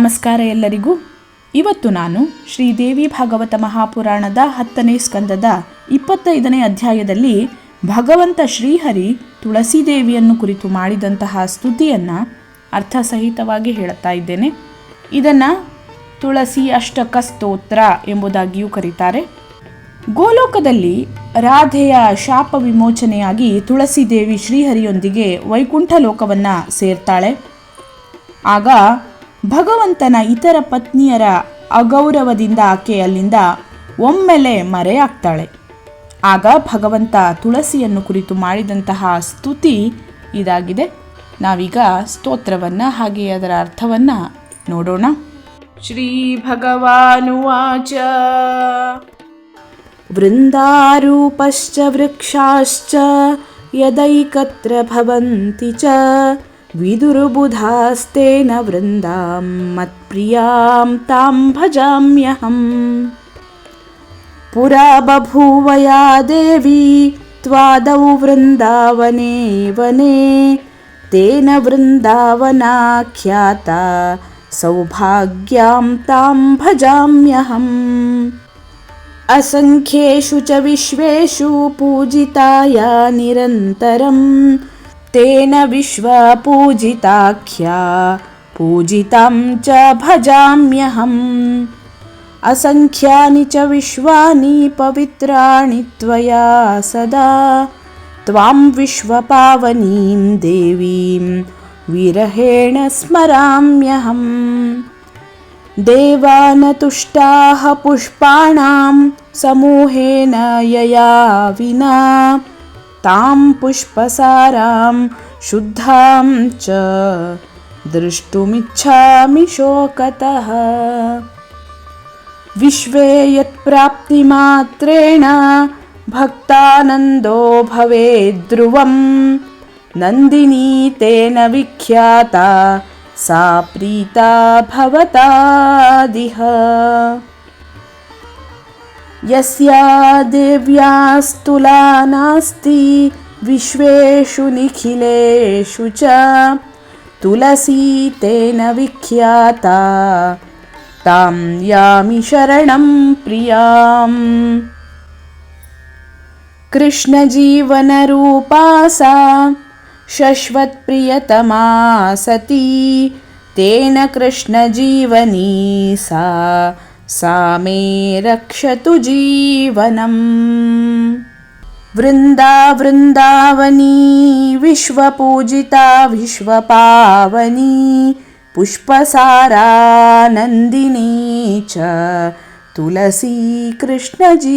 ನಮಸ್ಕಾರ ಎಲ್ಲರಿಗೂ. ಇವತ್ತು ನಾನು ಶ್ರೀದೇವಿ ಭಾಗವತ ಮಹಾಪುರಾಣದ ಹತ್ತನೇ ಸ್ಕಂದದ ಇಪ್ಪತ್ತೈದನೇ ಅಧ್ಯಾಯದಲ್ಲಿ ಭಗವಂತ ಶ್ರೀಹರಿ ತುಳಸಿದೇವಿಯನ್ನು ಕುರಿತು ಮಾಡಿದಂತಹ ಸ್ತುತಿಯನ್ನು ಅರ್ಥಸಹಿತವಾಗಿ ಹೇಳುತ್ತಾ ಇದ್ದೇನೆ. ಇದನ್ನು ತುಳಸಿ ಅಷ್ಟಕ ಸ್ತೋತ್ರ ಎಂಬುದಾಗಿಯೂ ಕರೀತಾರೆ. ಗೋಲೋಕದಲ್ಲಿ ರಾಧೆಯ ಶಾಪ ವಿಮೋಚನೆಯಾಗಿ ತುಳಸಿದೇವಿ ಶ್ರೀಹರಿಯೊಂದಿಗೆ ವೈಕುಂಠ ಲೋಕವನ್ನು ಸೇರ್ತಾಳೆ. ಆಗ ಭಗವಂತನ ಇತರ ಪತ್ನಿಯರ ಅಗೌರವದಿಂದ ಆಕೆ ಅಲ್ಲಿಂದ ಒಮ್ಮೆಲೆ ಮರೆಯಾಗ್ತಾಳೆ. ಆಗ ಭಗವಂತ ತುಳಸಿಯನ್ನು ಕುರಿತು ಮಾಡಿದಂತಹ ಸ್ತುತಿ ಇದಾಗಿದೆ. ನಾವೀಗ ಸ್ತೋತ್ರವನ್ನು ಹಾಗೆ ಅದರ ಅರ್ಥವನ್ನು ನೋಡೋಣ. ಶ್ರೀ ಭಗವಾನುವಾಚ. ವೃಂದಾರೂಪಶ್ಚ ವೃಕ್ಷಾಶ್ಚ ಯದೈಕತ್ರ ಭವಂತಿ ಚ. विदुर्बुधास्तेन वृन्दां मत्प्रियां तां भजाम्यहम्। पुरा बभूवया देवी त्वादौ वृन्दावने वने तेन वृन्दावनाख्याता सौभाग्यां तां भजाम्यहम्। असङ्ख्येषु च विश्वेषु पूजिताया निरन्तरं तेन विश्वपूजिताख्या। पूजितां च भजाम्यहम्। असङ्ख्यानि च विश्वानि पवित्राणि त्वया सदा। त्वां विश्वपावनीं देवीं विरहेण स्मराम्यहम्। देवानतुष्टाः पुष्पाणां समूहेन यया विना तां पुष्पसारां शुद्धां च द्रष्टुमिच्छामि शोकतः। विश्वे यत्प्राप्तिमात्रेण भक्तानन्दो भवेद्ध्रुवं नन्दिनी तेन विख्याता सा प्रीता भवतादिह यस्या देव्यास्तुला नास्ति विश्वेषु निखिलेषु च। तुलसी तेन विख्याता तां यामि शरणं प्रियाम्। कृष्णजीवनरूपा सा शश्वत्प्रियतमा सती तेन कृष्णजीवनी सा सा मे रक्षतु जीवनम्। वृन्दा वृन्दावनी विश्वपूजिता विश्वपावनी पुष्पसारा नन्दिनी च तुलसी कृष्णजीवनी।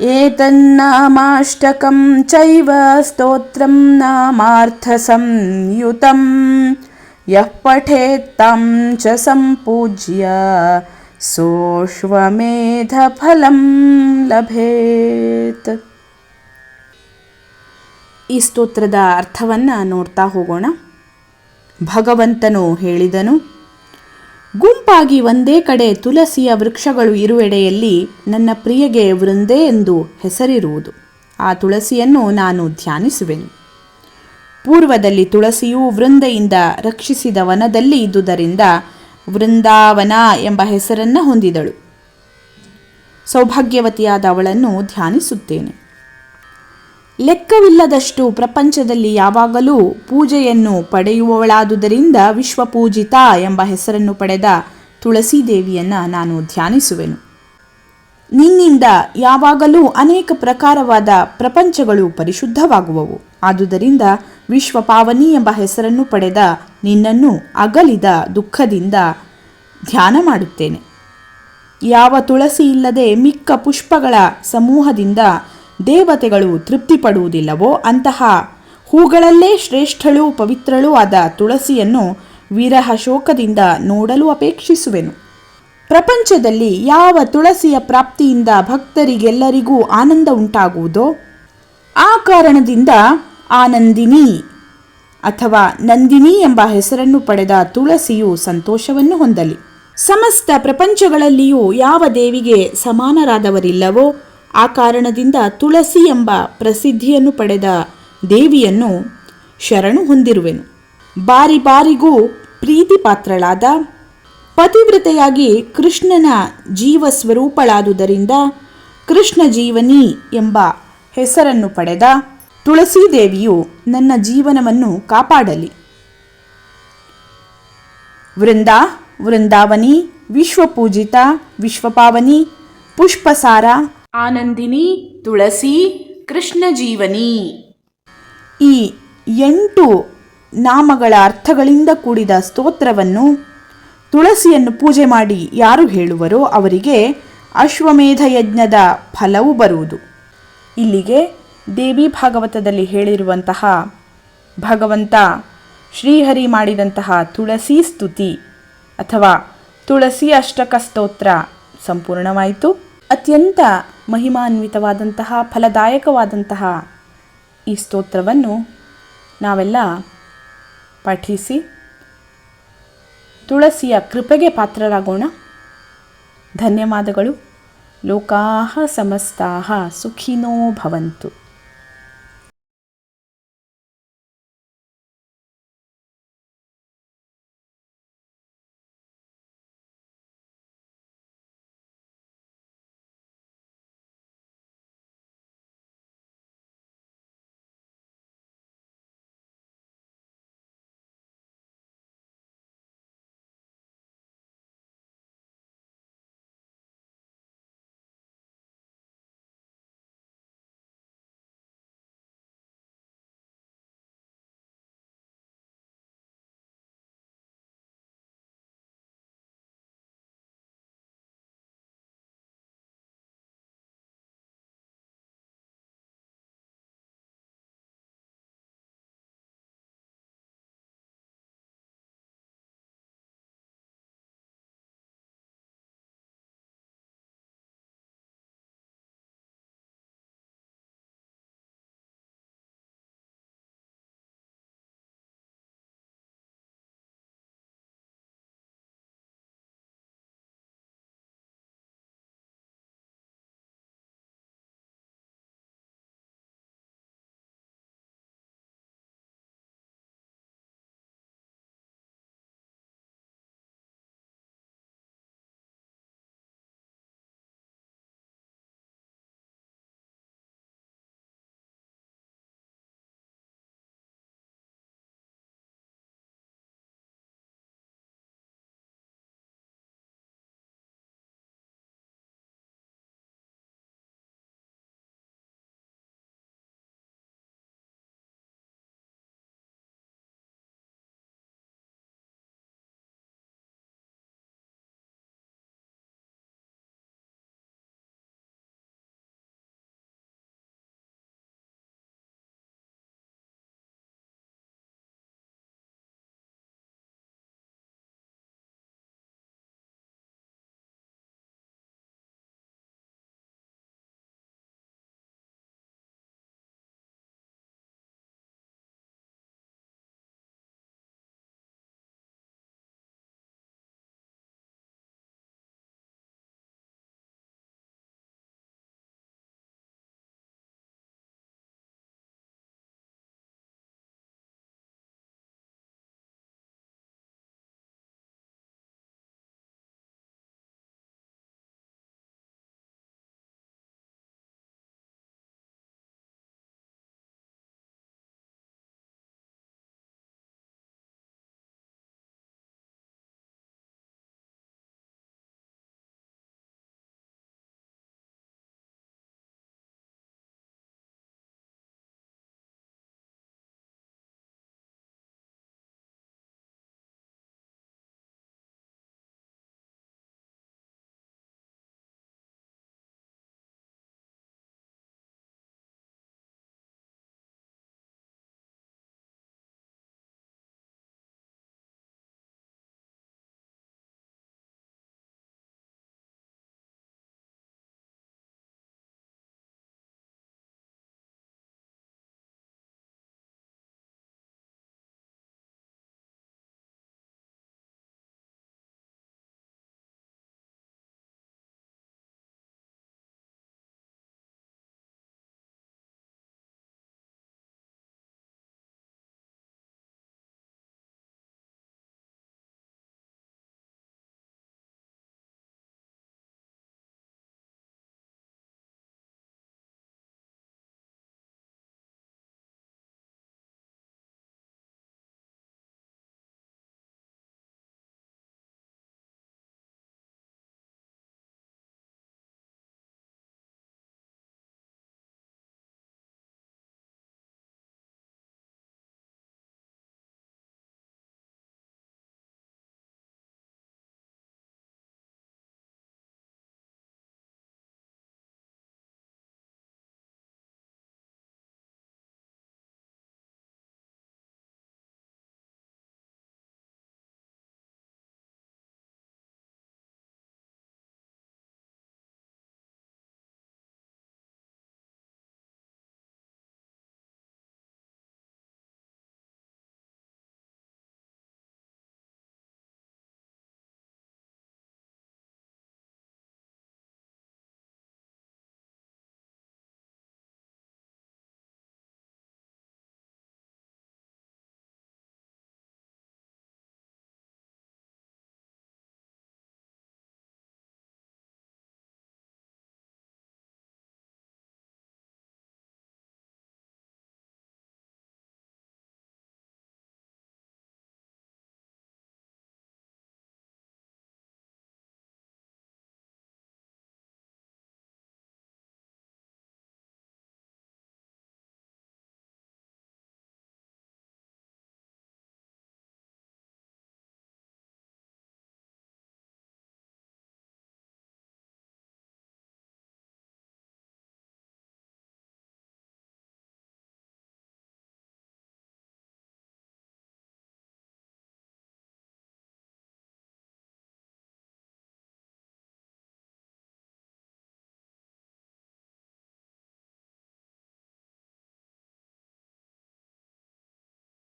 एतन्नामाष्टकं चैव स्तोत्रं नामार्थसंयुतं यः पठेत्तं च सम्पूज्य सोऽश्वमेधफलं ಲಭೇತ್ ಈ ಸ್ತೋತ್ರದ ಅರ್ಥವನ್ನು ನೋಡ್ತಾ ಹೋಗೋಣ ಭಗವಂತನು ಹೇಳಿದನು ಗುಂಪಾಗಿ ಒಂದೇ ಕಡೆ ತುಳಸಿಯ ವೃಕ್ಷಗಳು ಇರುವೆಡೆಯಲ್ಲಿ ನನ್ನ ಪ್ರಿಯಗೆ ವೃಂದೆ ಎಂದು ಹೆಸರಿರುವುದು ಆ ತುಳಸಿಯನ್ನು ನಾನು ಧ್ಯಾನಿಸುವೆನು ಪೂರ್ವದಲ್ಲಿ ತುಳಸಿಯು ವೃಂದೆಯಿಂದ ರಕ್ಷಿಸಿದ ವನದಲ್ಲಿ ಇದ್ದುದರಿಂದ ವೃಂದಾವನ ಎಂಬ ಹೆಸರನ್ನು ಹೊಂದಿದಳು. ಸೌಭಾಗ್ಯವತಿಯಾದ ಅವಳನ್ನು ಧ್ಯಾನಿಸುತ್ತೇನೆ. ಲೆಕ್ಕವಿಲ್ಲದಷ್ಟು ಪ್ರಪಂಚದಲ್ಲಿ ಯಾವಾಗಲೂ ಪೂಜೆಯನ್ನು ಪಡೆಯುವವಳಾದುದರಿಂದ ವಿಶ್ವಪೂಜಿತ ಎಂಬ ಹೆಸರನ್ನು ಪಡೆದ ತುಳಸೀದೇವಿಯನ್ನು ನಾನು ಧ್ಯಾನಿಸುವೆನು. ನಿನ್ನಿಂದ ಯಾವಾಗಲೂ ಅನೇಕ ಪ್ರಕಾರವಾದ ಪ್ರಪಂಚಗಳು ಪರಿಶುದ್ಧವಾಗುವವು. ಆದುದರಿಂದ ವಿಶ್ವಪಾವನಿ ಎಂಬ ಹೆಸರನ್ನು ಪಡೆದ ನಿನ್ನನ್ನು ಅಗಲಿದ ದುಃಖದಿಂದ ಧ್ಯಾನ ಮಾಡುತ್ತೇನೆ. ಯಾವ ತುಳಸಿ ಇಲ್ಲದೆ ಮಿಕ್ಕ ಪುಷ್ಪಗಳ ಸಮೂಹದಿಂದ ದೇವತೆಗಳು ತೃಪ್ತಿಪಡುವುದಿಲ್ಲವೋ ಅಂತಹ ಹೂಗಳಲ್ಲೇ ಶ್ರೇಷ್ಠಳೂ ಪವಿತ್ರಳೂ ಆದ ತುಳಸಿಯನ್ನು ವಿರಹ ಶೋಕದಿಂದ ನೋಡಲು ಅಪೇಕ್ಷಿಸುವೆನು. ಪ್ರಪಂಚದಲ್ಲಿ ಯಾವ ತುಳಸಿಯ ಪ್ರಾಪ್ತಿಯಿಂದ ಭಕ್ತರಿಗೆಲ್ಲರಿಗೂ ಆನಂದ ಉಂಟಾಗುವುದೋ ಆ ಕಾರಣದಿಂದ ಆನಂದಿನಿ ಅಥವಾ ನಂದಿನಿ ಎಂಬ ಹೆಸರನ್ನು ಪಡೆದ ತುಳಸಿಯು ಸಂತೋಷವನ್ನು ಹೊಂದಲಿ. ಸಮಸ್ತ ಪ್ರಪಂಚಗಳಲ್ಲಿಯೂ ಯಾವ ದೇವಿಗೆ ಸಮಾನರಾದವರಿಲ್ಲವೋ ಆ ಕಾರಣದಿಂದ ತುಳಸಿ ಎಂಬ ಪ್ರಸಿದ್ಧಿಯನ್ನು ಪಡೆದ ದೇವಿಯನ್ನು ಶರಣು ಹೊಂದಿರುವೆನು. ಬಾರಿ ಬಾರಿಗೂ ಪ್ರೀತಿ ಪಾತ್ರಳಾದ ಪತಿವ್ರತೆಯಾಗಿ ಕೃಷ್ಣನ ಜೀವ ಸ್ವರೂಪಳಾದುದರಿಂದ ಕೃಷ್ಣ ಜೀವನಿ ಎಂಬ ಹೆಸರನ್ನು ಪಡೆದ ತುಳಸೀದೇವಿಯು ನನ್ನ ಜೀವನವನ್ನು ಕಾಪಾಡಲಿ. ವೃಂದ, ವೃಂದಾವನಿ, ವಿಶ್ವಪೂಜಿತ, ವಿಶ್ವಪಾವನಿ, ಪುಷ್ಪಸಾರ, ಆನಂದಿನಿ, ತುಳಸಿ, ಕೃಷ್ಣ ಜೀವನಿ. ಈ ಎಂಟು ನಾಮಗಳ ಅರ್ಥಗಳಿಂದ ಕೂಡಿದ ಸ್ತೋತ್ರವನ್ನು ತುಳಸಿಯನ್ನು ಪೂಜೆ ಮಾಡಿ ಯಾರು ಹೇಳುವರೋ ಅವರಿಗೆ ಅಶ್ವಮೇಧ ಯಜ್ಞದ ಫಲವು ಬರುವುದು. ಇಲ್ಲಿಗೆ ದೇವಿ ಭಾಗವತದಲ್ಲಿ ಹೇಳಿರುವಂತಹ ಭಗವಂತ ಶ್ರೀಹರಿ ಮಾಡಿದಂತಹ ತುಳಸಿ ಸ್ತುತಿ ಅಥವಾ ತುಳಸಿ ಅಷ್ಟಕ ಸ್ತೋತ್ರ ಸಂಪೂರ್ಣವಾಯಿತು. ಅತ್ಯಂತ ಮಹಿಮಾನ್ವಿತವಾದಂತಹ, ಫಲದಾಯಕವಾದಂತಹ ಈ ಸ್ತೋತ್ರವನ್ನು ನಾವೆಲ್ಲ ಪಠಿಸಿ ತುಳಸಿಯ ಕೃಪೆಗೆ ಪಾತ್ರರಾಗೋಣ. ಧನ್ಯವಾದಗಳು. ಲೋಕಾ ಸಮಸ್ತಾ ಸುಖಿನೋ ಭವಂತು.